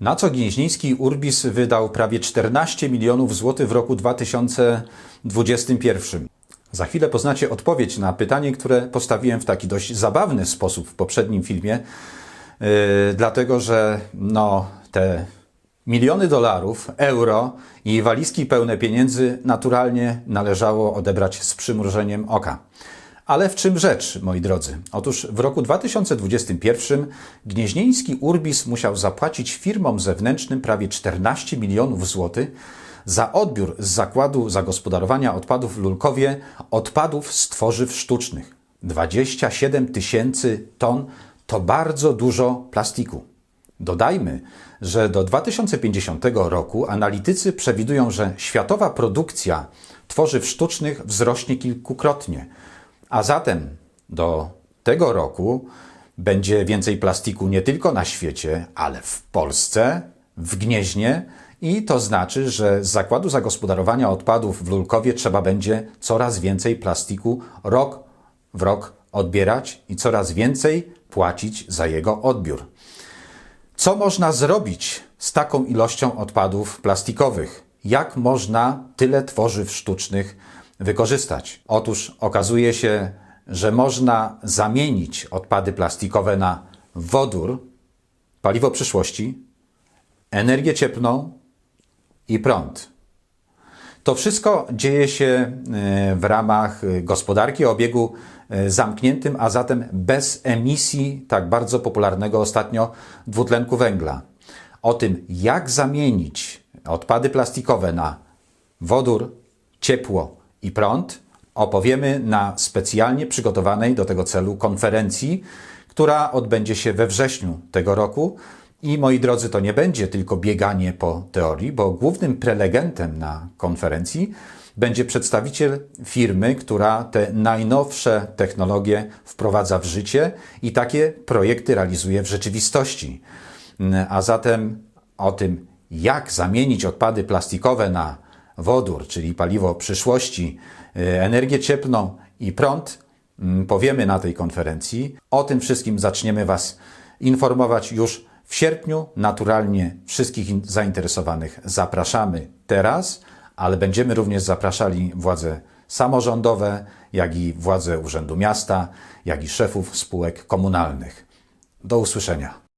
Na co Gnieźnieński Urbis wydał prawie 14 milionów złotych w roku 2021. Za chwilę poznacie odpowiedź na pytanie, które postawiłem w taki dość zabawny sposób w poprzednim filmie, yy, dlatego że no, te miliony dolarów, euro i walizki pełne pieniędzy naturalnie należało odebrać z przymrużeniem oka. Ale w czym rzecz, moi drodzy? Otóż w roku 2021 Gnieźnieński Urbis musiał zapłacić firmom zewnętrznym prawie 14 milionów złotych za odbiór z zakładu zagospodarowania odpadów w Lulkowie odpadów z tworzyw sztucznych. 27 tysięcy ton to bardzo dużo plastiku. Dodajmy, że do 2050 roku analitycy przewidują, że światowa produkcja tworzyw sztucznych wzrośnie kilkukrotnie, a zatem do tego roku będzie więcej plastiku nie tylko na świecie, ale w Polsce, w Gnieźnie i to znaczy, że z zakładu zagospodarowania odpadów w Lulkowie trzeba będzie coraz więcej plastiku rok w rok odbierać i coraz więcej płacić za jego odbiór. Co można zrobić z taką ilością odpadów plastikowych? Jak można tyle tworzyw sztucznych wykorzystać? Otóż okazuje się, że można zamienić odpady plastikowe na wodór, paliwo przyszłości, energię cieplną i prąd. To wszystko dzieje się e, w ramach gospodarki o obiegu e, zamkniętym, a zatem bez emisji tak bardzo popularnego ostatnio dwutlenku węgla. O tym, jak zamienić odpady plastikowe na wodór, ciepło i prąd, opowiemy na specjalnie przygotowanej do tego celu konferencji, która odbędzie się we wrześniu tego roku. I moi drodzy, to nie będzie tylko bieganie po teorii, bo głównym prelegentem na konferencji będzie przedstawiciel firmy, która te najnowsze technologie wprowadza w życie i takie projekty realizuje w rzeczywistości. A zatem o tym, jak zamienić odpady plastikowe na wodór, czyli paliwo przyszłości, y, energię cieplną i prąd, mm, powiemy na tej konferencji. O tym wszystkim zaczniemy Was informować już w sierpniu. Naturalnie wszystkich in- zainteresowanych zapraszamy teraz, ale będziemy również zapraszali władze samorządowe, jak i władze Urzędu Miasta, jak i szefów spółek komunalnych. Do usłyszenia.